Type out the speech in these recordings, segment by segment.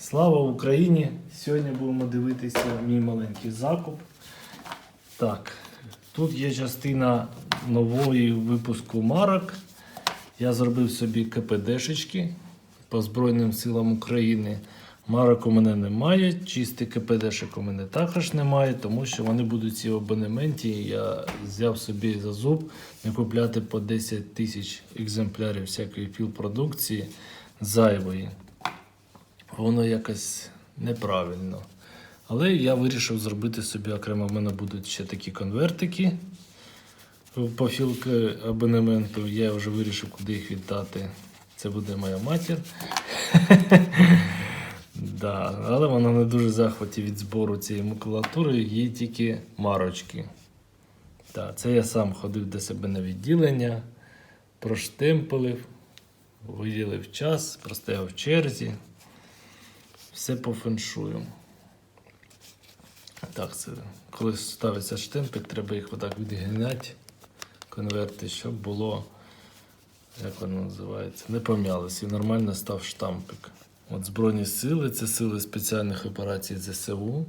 Слава Україні! Сьогодні будемо дивитися мій маленький закуп. Так, тут є частина нової випуску марок. Я зробив собі КПДшечки по Збройним силам України. Марок у мене немає, чистий КПДшек у мене також немає, тому що вони будуть ці в абонементі. Я взяв собі за зуб не купляти по 10 тисяч екземплярів всякої філпродукції зайвої воно якось неправильно. Але я вирішив зробити собі окремо. В мене будуть ще такі конвертики по філки абонементу. Я вже вирішив, куди їх віддати. Це буде моя матір. Да, але вона не дуже захваті від збору цієї макулатури, їй тільки марочки. Да, це я сам ходив до себе на відділення, проштемпелив, виділив час, простояв в черзі. Все по. Так, це коли ставиться штемпель, треба їх отак відгинати, конверти, щоб було, як воно називається, не пом'ялось і нормально став штампик. От Збройні сили, це сили спеціальних операцій ЗСУ.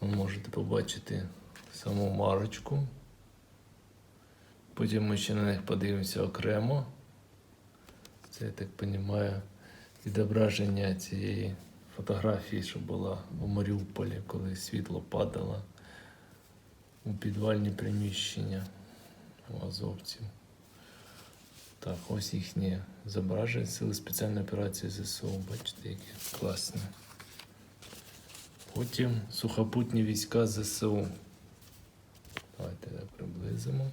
Ви можете побачити саму марочку. Потім ми ще на них подивимося окремо. Це, я так розумію, відображення цієї фотографії, що була у Маріуполі, коли світло падало у підвальні приміщення у азовців. Так, ось їхнє зображення Сили спеціальної операції ЗСУ. Бачите, які класні. Потім сухопутні війська ЗСУ. Давайте так приблизимо.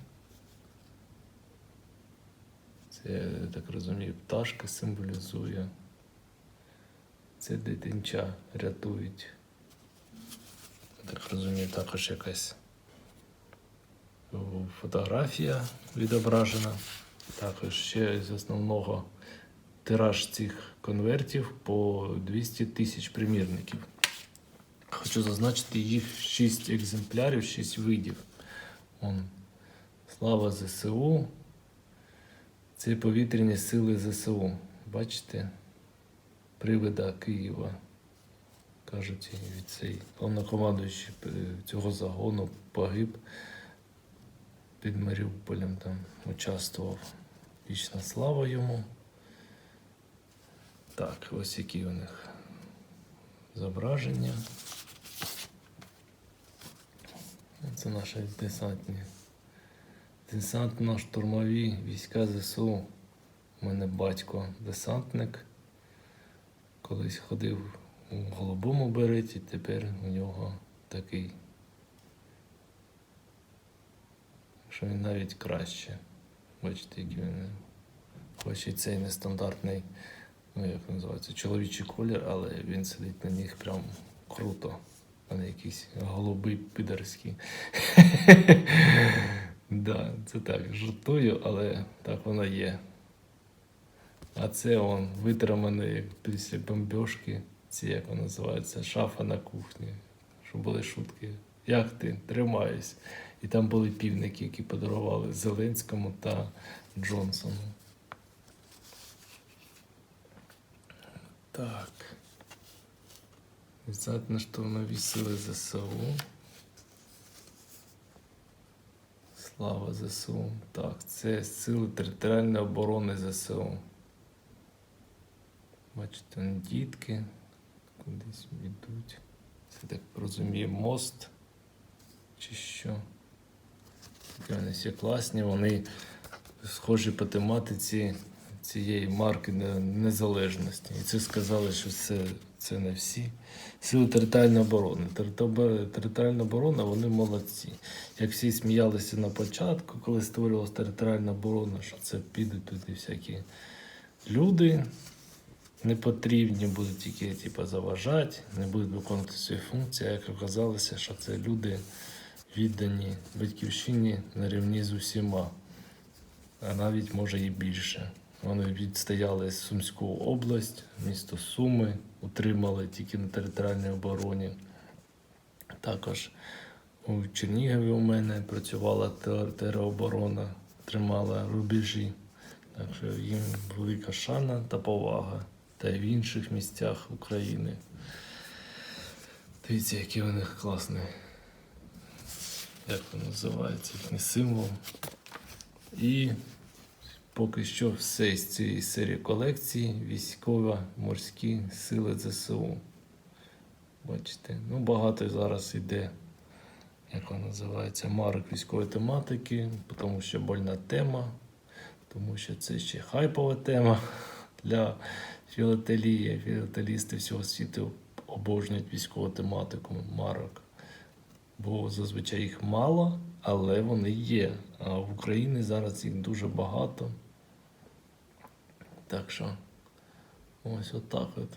Це, я так розумію, пташка символізує. Це дитинча рятують. Я так розумію, також якась фотографія відображена. Також ще з основного тираж цих конвертів по 200 тисяч примірників. Хочу зазначити їх 6 екземплярів, 6 видів. Вон. Слава ЗСУ. Це повітряні сили ЗСУ. Бачите? Привида Києва. Кажуть, від цей головнокомандуючий е, цього загону погиб під Маріуполем там участвував. Вічна слава йому. Так, ось які у них зображення. Це наші десантні. Десантно-штурмові війська ЗСУ. У мене батько десантник. Колись ходив у голубому береті, тепер у нього такий. Що він навіть краще. Бачите, який він. Хоч і цей нестандартний, ну як називається, чоловічий колір, але він сидить на них прям круто. А не якийсь голубий підерський. Да, це так, жартую, але так воно є. А це он витриманий після бомбьошки, ці як воно називається, шафа на кухні. Що були шутки. Як ти тримаюсь? І там були півники, які подарували Зеленському та Джонсону. Так. Десантно штурмові сили ЗСУ. Слава ЗСУ. Так, це сили територіальної оборони ЗСУ. Бачите, дітки кудись йдуть. Це так розумію, мост чи що. Такі вони всі класні, вони схожі по тематиці цієї марки незалежності. І це сказали, що це, це не всі. Сили територіальної оборони. Територіальна оборона, вони молодці. Як всі сміялися на початку, коли створювалася територіальна оборона, що це підуть туди всякі люди не потрібні, будуть тільки типу, заважати, не будуть виконувати свої функції. А як оказалося, що це люди віддані батьківщині на рівні з усіма, а навіть може і більше. Вони відстояли Сумську область, місто Суми, утримали тільки на територіальній обороні. Також у Чернігові у мене працювала тер- тероборона, тримала рубежі. Так що їм велика шана та повага. Та й в інших місцях України. Дивіться, який у них класний. Як він називається, їхній символ. І поки що все з цієї серії колекції військово-морські сили ЗСУ. Бачите, ну багато зараз йде, як вона називається, марок військової тематики, тому що больна тема, тому що це ще хайпова тема для філателії. Філателісти всього світу обожнюють військову тематику марок. Бо зазвичай їх мало, але вони є. А в Україні зараз їх дуже багато. Так що ось отак от.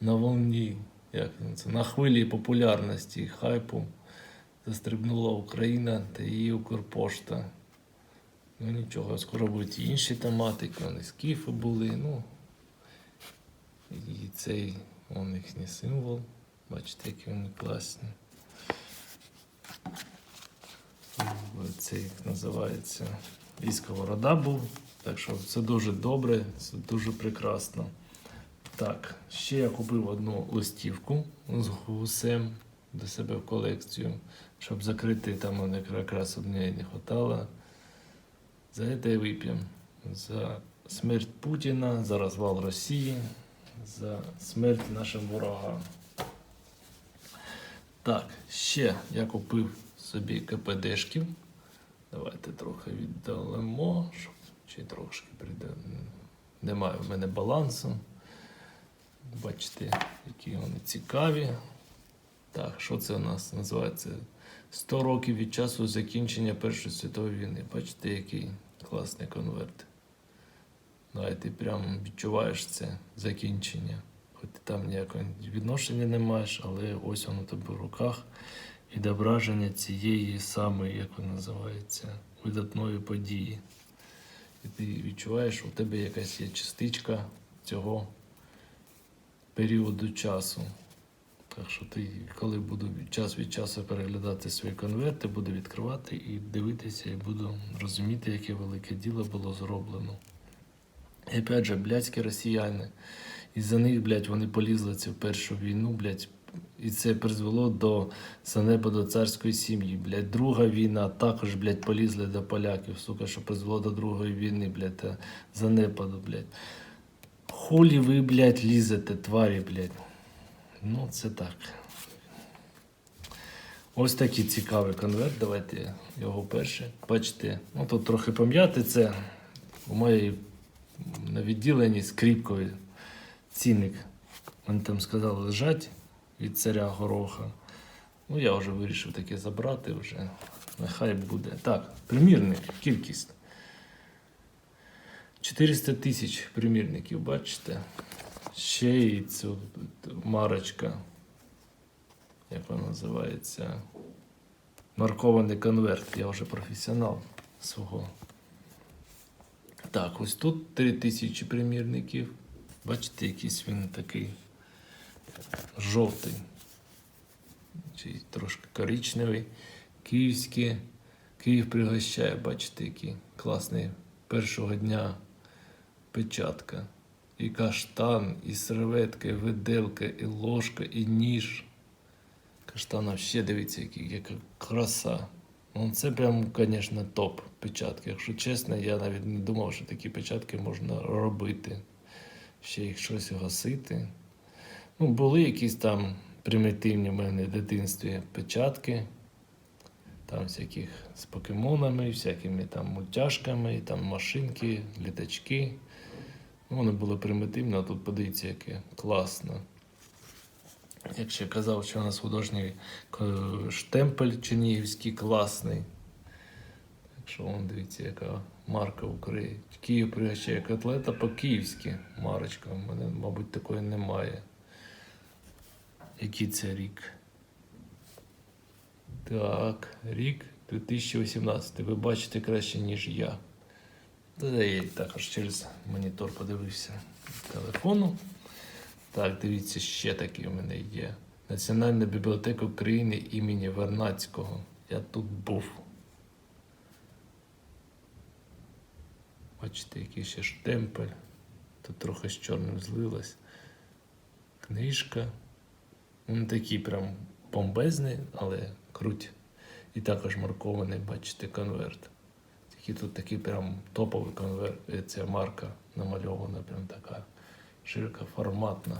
На волні, як це, на хвилі популярності хайпу застрибнула Україна та її Укрпошта. Ну нічого, скоро будуть і інші тематики, вони скіфи були, ну. І цей он їхній символ. Бачите, які вони класні. Цей називається і сковорода був. Так що це дуже добре, це дуже прекрасно. Так, ще я купив одну листівку з гусем до себе в колекцію, щоб закрити там мене якраз однієї не хватало. За це вип'ємо. За смерть Путіна, за розвал Росії, за смерть нашим ворогам. Так, ще я купив собі КПДшків. Давайте трохи віддалимо, чи трошки прийде. Немає в мене балансу. Бачите, які вони цікаві. Так, що це у нас називається? 100 років від часу закінчення Першої світової війни. Бачите, який класний конверт. Давай ти прямо відчуваєш це закінчення. Хоч ти там ніякого відношення не маєш, але ось воно тобі в руках відображення цієї самої, як вона називається, видатної події. І ти відчуваєш, у тебе якась є частичка цього періоду часу. Так що ти, коли буду час від часу переглядати свої конверти, буду відкривати і дивитися, і буду розуміти, яке велике діло було зроблено. І опять же, блядські росіяни. Із-за них, блядь, вони полізли цю першу війну, блядь, і це призвело до занепаду царської сім'ї. Блядь, друга війна також, блядь, полізли до поляків, сука, що призвело до другої війни, блядь, занепаду, блядь. Хулі ви, блядь, лізете, тварі, блядь. Ну, це так. Ось такий цікавий конверт. Давайте його перше. Бачите, ну тут трохи пом'яти це. У моєї на відділенні скріпковий цінник. Вони там сказали лежать від царя Гороха. Ну, я вже вирішив таке забрати вже. Нехай буде. Так, примірник, кількість. 400 тисяч примірників, бачите? Ще і цю марочка, як вона називається? Маркований конверт. Я вже професіонал свого. Так, ось тут 3000 примірників. Бачите, якийсь він такий жовтий. Чи трошки коричневий. Київський. Київ пригощає, бачите, який класний першого дня печатка. І каштан, і серветка, і виделка, і ложка, і ніж. Каштан ще дивіться, яка краса. Ну, це прям, звісно, топ печатки. Якщо чесно, я навіть не думав, що такі печатки можна робити. Ще їх щось гасити. Ну, були якісь там примітивні в мене в дитинстві печатки. Там всяких з покемонами, всякими там мультяшками, там машинки, літачки. Ну, Вони були примітивні, а тут подивіться, яке класно. Якщо я казав, що у нас художній штемпель чернігівський класний. Так що вон дивіться, яка марка України. Київ пригощає котлета по-київськи марочка. У мене, мабуть, такої немає. Який це рік? Так, рік 2018. Ви бачите краще, ніж я. Та я також через монітор подивився телефону. Так, дивіться, ще такий у мене є. Національна бібліотека України імені Вернацького. Я тут був. Бачите, який ще штемпель. Тут трохи з чорним злилось. Книжка. Він такий прям бомбезний, але круть. І також маркований, бачите, конверт. Тільки тут такий прям топовий конверт. Ця марка намальована, прям така широкоформатна.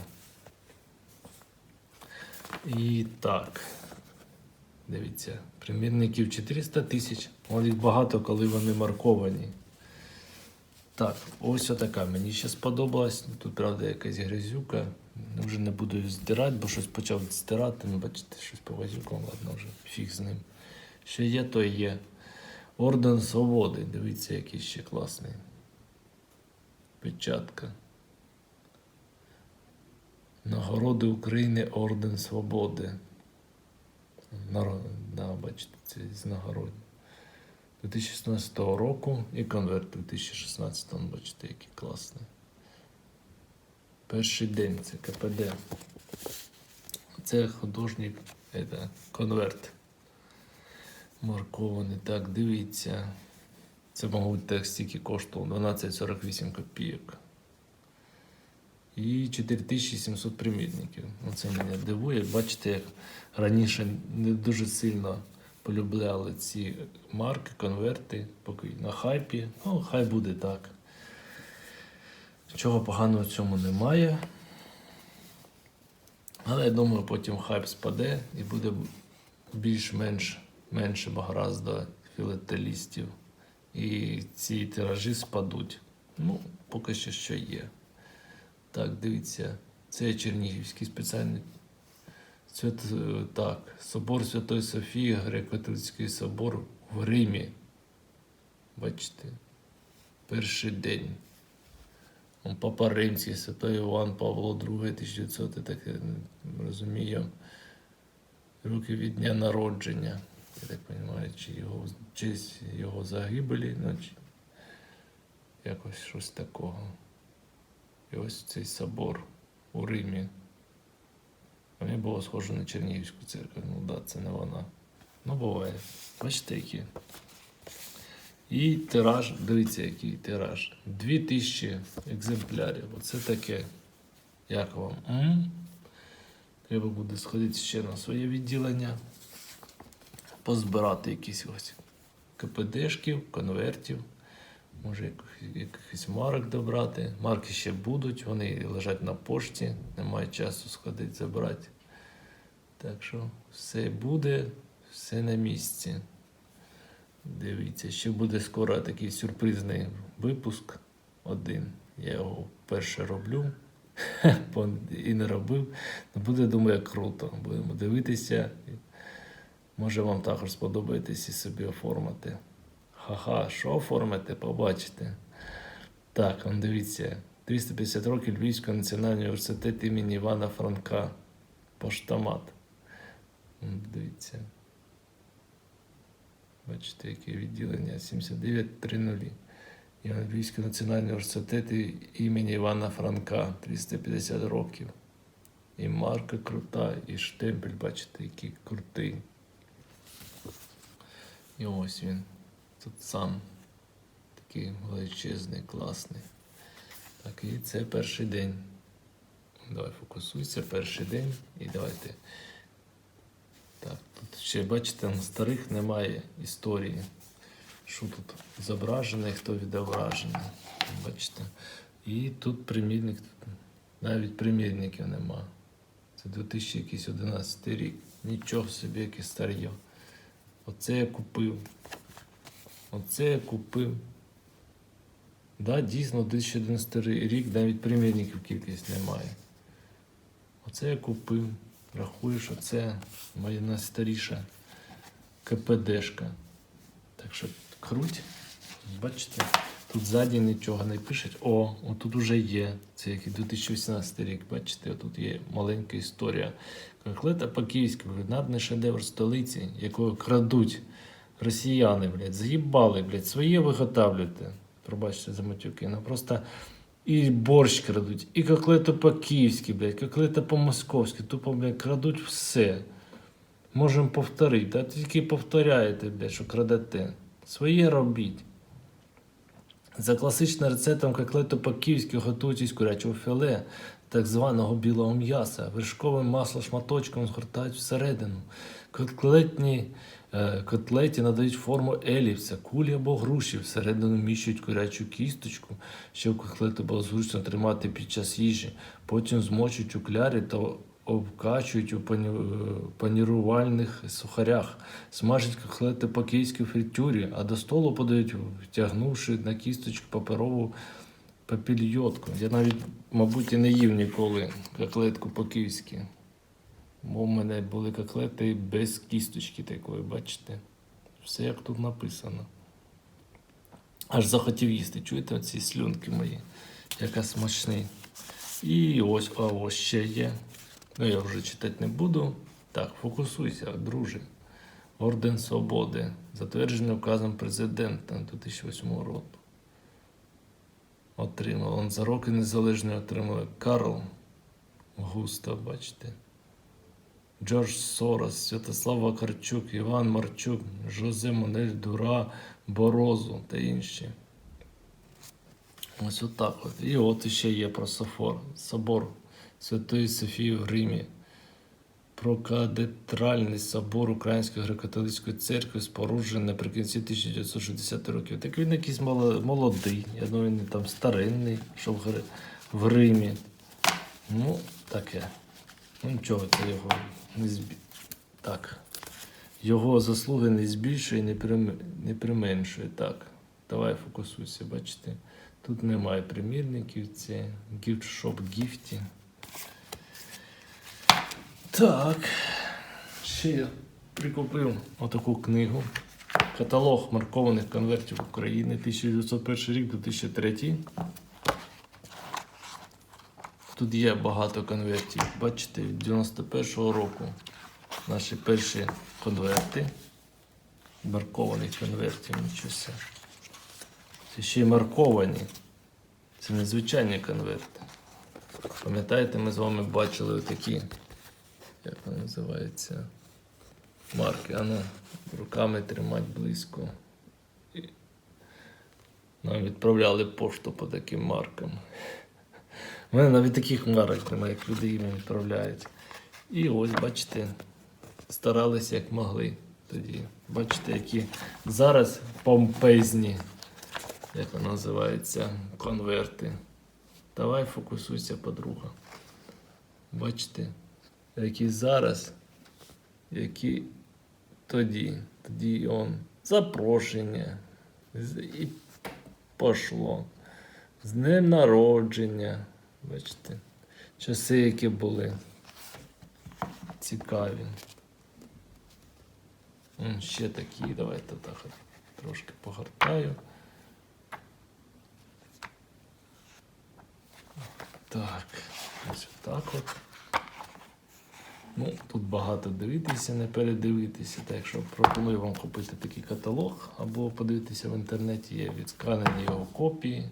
І так. Дивіться, примірників 400 тисяч. Вони багато, коли вони марковані. Так, ось отака. Мені ще сподобалась. Тут, правда, якась грязюка. Вже не буду її здирати, бо щось почав здирати. Ну, бачите, щось по вазюкам, ладно, вже фіг з ним. Що є, то є. Орден Свободи. Дивіться, який ще класний. Печатка. Нагороди України Орден Свободи. Наро- Да, бачите, це з нагород. 2016 року і конверт 2016, бачите, який класний. Перший день це КПД. Це художник, це, конверт. Маркований. Так, дивіться. Це, мабуть, текст стільки коштував 12,48 копійок. І 4700 примірників. Оце мене дивує. Бачите, як раніше не дуже сильно полюбляли ці марки, конверти, поки на хайпі. Ну, хай буде так. Чого поганого в цьому немає. Але я думаю, потім хайп спаде і буде більш-менш менше багразда філателістів. І ці тиражі спадуть. Ну, поки що що є. Так, дивіться, це Чернігівський спеціальний Свят... е, так, собор Святої Софії, Греко-католицький собор в Римі. Бачите, перший день. Он Папа Римський, Святой Іван Павло II, 1900, так я не розумію. Роки від дня народження. Я так розумію, чи його честь його загибелі, ну, чи якось щось такого. І ось цей собор у Римі. Мені було схоже на Чернігівську церкву. Ну так, да, це не вона. Ну, буває. Бачите, які. І тираж, дивіться, який тираж. 2000 екземплярів. Оце таке. Як вам? М? Треба буде сходити ще на своє відділення. Позбирати якісь ось КПДшків, конвертів. Може, яких- якихось марок добрати. Марки ще будуть, вони лежать на пошті, немає часу сходити забрати. Так що все буде, все на місці. Дивіться, ще буде скоро такий сюрпризний випуск. Один. Я його вперше роблю і не робив. Ну, Буде, думаю, круто. Будемо дивитися. Може вам також сподобається і собі оформити. Ха-ха, що оформити, побачите. Так, он дивіться. 350 років Львівського національного університету імені Івана Франка. Поштамат. Дивіться. Бачите, яке відділення 7930. І Львівського національного університету імені Івана Франка 350 років. І марка крута, і штемпель, бачите, який крутий. І ось він. Тут сам такий величезний, класний. Так, і це перший день. Давай фокусуйся, перший день. І давайте. Так, тут ще бачите, на старих немає історії. Що тут зображене, хто відображений. Бачите? І тут примірник, навіть примірників нема. Це 2011 рік. Нічого собі, яке старьо. Оце я купив. Оце я купив. Да, дійсно, 2011 рік навіть примірників кількість немає. Оце я купив. Рахую, що це моя найстаріша КПДшка. Так що круть. Бачите, тут ззаді нічого не пишуть. О, отут уже є. Це який 2018 рік. Бачите, тут є маленька історія. Коклета по-київськи, кулінарний шедевр столиці, якого крадуть росіяни, блядь, заїбали, блядь, своє виготовлюйте. Пробачте за матюки. Ну просто і борщ крадуть, і коклету по-київськи, блядь, коклета по-московськи, тупо, блядь, крадуть все. Можемо повторити, а тільки повторяєте, блядь, що крадете. Своє робіть. За класичним рецептом котлету по-київськи готують із курячого філе, так званого білого м'яса. Вершкове масло шматочком згортають всередину. Котлетні, котлеті надають форму еліпса, кулі або груші. Всередину вміщують курячу кісточку, щоб котлету було зручно тримати під час їжі. Потім змочують у клярі та обкачують у е, панірувальних сухарях. Смажать котлети по київській фритюрі, а до столу подають, втягнувши на кісточку паперову папільйотку. Я навіть, мабуть, і не їв ніколи котлетку по-київськи. Бо в мене були котлети без кісточки такої, бачите? Все як тут написано. Аж захотів їсти. Чуєте оці слюнки мої? Яка смачний. І ось, а ось ще є. Ну, я вже читати не буду. Так, фокусуйся, друже. Орден Свободи, затверджений указом президента 2008 року. Отримав. Он за роки незалежної отримали Карл Густав, бачите. Джордж Сорос, Святослав Вакарчук, Іван Марчук, Жозе Монель Дура, Борозу та інші. Ось отак от. І от іще є про Софор, собор Святої Софії в Римі. Про кадетральний собор Української греко-католицької церкви споруджений наприкінці 1960 років. Так він якийсь молодий, я думаю, він там старинний, що в, Римі. Ну, таке. Ну нічого, це його. Так. Його заслуги не збільшує, не, прим... не применшує. Так. Давай фокусуйся, бачите. Тут немає примірників, це гіфт-шоп гіфті. Так. Ще я прикупив отаку книгу. Каталог маркованих конвертів України 1901 рік 2003. Тут є багато конвертів. Бачите, від 91-го року наші перші конверти. Маркованих конвертів, нічого. себе. Це ще й марковані. Це незвичайні конверти. Пам'ятаєте, ми з вами бачили такі, як вони називаються, марки. Ану, руками тримати близько. І Нам відправляли пошту по таким маркам. У мене навіть таких марок немає, як люди їм відправляють. І ось, бачите, старалися як могли тоді. Бачите, які зараз помпезні, як воно називається, конверти. Давай фокусуйся, подруга. Бачите, які зараз, які тоді. Тоді он запрошення. І пошло. З днем народження. Бачите, часи, які були цікаві. Ще такі, давайте так трошки погортаю. Так, ось так от. Ну, тут багато дивитися, не передивитися. Так що пропоную вам купити такий каталог або подивитися в інтернеті, є відсканені його копії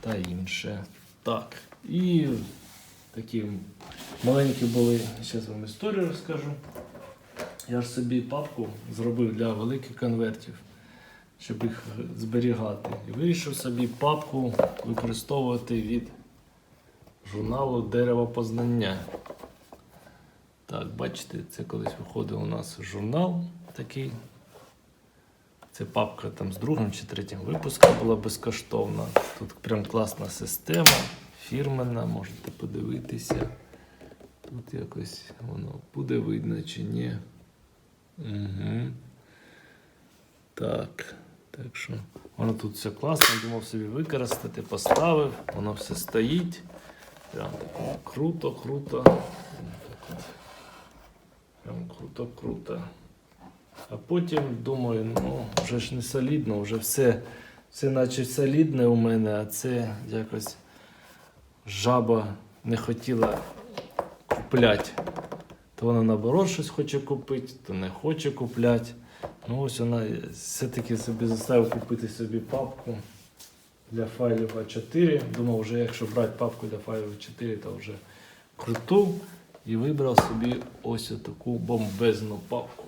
та інше. Так. І такі маленькі були, зараз вам історію розкажу. Я ж собі папку зробив для великих конвертів, щоб їх зберігати. І вирішив собі папку використовувати від журналу Дерево познання. Так, бачите, це колись виходив у нас журнал такий. Це папка там з другим чи третім випуском була безкоштовна. Тут прям класна система, фірменна, можете подивитися. Тут якось воно буде видно чи ні. Угу. Так. Так що воно тут все класно, думав собі використати, поставив, воно все стоїть. Прям круто, круто. Прям круто, круто. А потім думаю, ну, вже ж не солідно, вже все, все наче солідне у мене, а це якось жаба не хотіла купляти. То вона наоборот щось хоче купити, то не хоче купляти. Ну ось вона все-таки собі заставив купити собі папку для файлів А4. Думав, вже якщо брати папку для файлів А4, то вже круту. І вибрав собі ось таку бомбезну папку.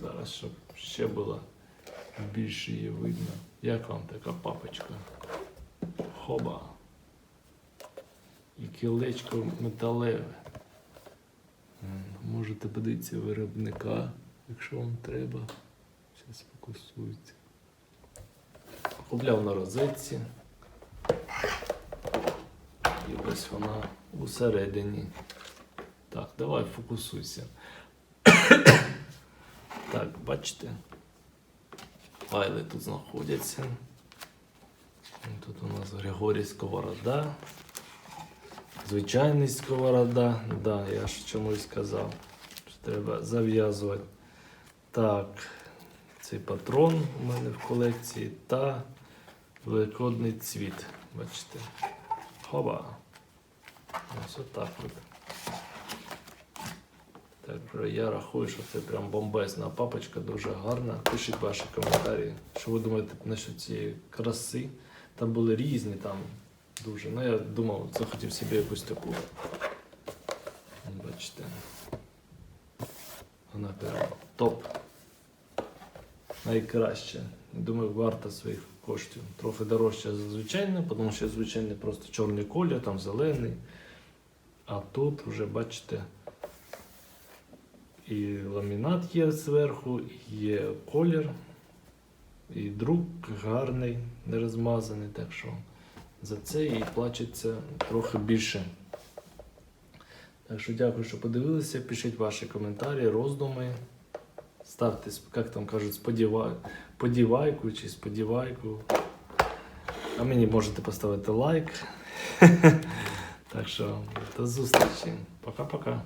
Зараз, щоб ще було більше її видно. Як вам така папочка? Хоба. І кілечко металеве. Можете подивитися виробника, якщо вам треба. Зараз фокусується. Купляв на розетці. І ось вона усередині. Так, давай фокусуйся. Так, бачите? Файли тут знаходяться. Тут у нас Григорій Сковорода. Звичайний сковорода. Да, я ж чомусь сказав, що треба зав'язувати. Так, цей патрон у мене в колекції та великодний цвіт. Бачите. Хоба. Ось отак от. Так, я рахую, що це прям бомбезна папочка, дуже гарна. Пишіть ваші коментарі, що ви думаєте насчет цієї краси. Там були різні там дуже. Ну я думав, захотів собі якусь таку. Бачите. Вона прям топ. Найкраще. Думаю, варта своїх коштів. Трохи дорожче за звичайне, тому що звичайний просто чорний колір, там зелений. А тут вже бачите. І ламінат є зверху, є колір, і друк гарний, не розмазаний, так що за це і плачеться трохи більше. Так що дякую, що подивилися. Пишіть ваші коментарі, роздуми. Ставте, як там кажуть, сподівай... подівайку чи сподівайку. А мені можете поставити лайк. Так що до зустрічі. Пока-пока.